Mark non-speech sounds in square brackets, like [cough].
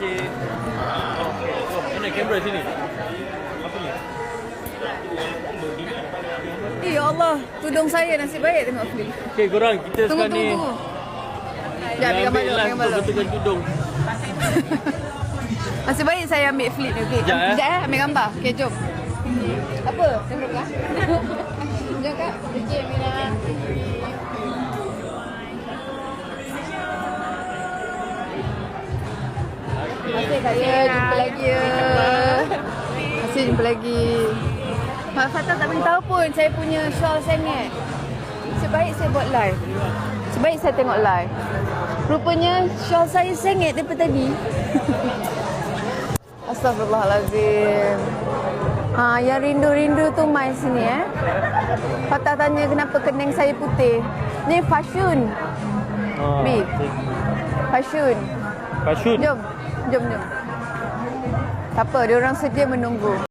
Cik. Oh, mana kamera sini? Apa ni? Eh, ya Allah. Tudung saya nasib baik tengok film. Okay, korang kita Tunggu, sekarang ni tunggu. Sekejap, gambar dulu, lah ambil gambar untuk dulu. betulkan tudung. [laughs] Nasib baik saya ambil flip ni, okey. Sekejap, eh. Sekejap eh, ambil gambar. Okey, jom. Apa? Tengok Terima kasih Kak. Jumpa lagi ya. Terima kasih jumpa lagi. Mak Fatah tak beritahu pun saya punya shawl sengit. Sebaik saya buat live. Sebaik saya tengok live. Rupanya shawl saya sengit daripada tadi. [laughs] Astagfirullahalazim. Ha, yang rindu-rindu tu mai sini eh. Fatah tanya kenapa kening saya putih. Ni fashion. Ah, Bi. Fashion. Pasut. Jom. Jom, jom. Tak apa, dia orang sedia menunggu.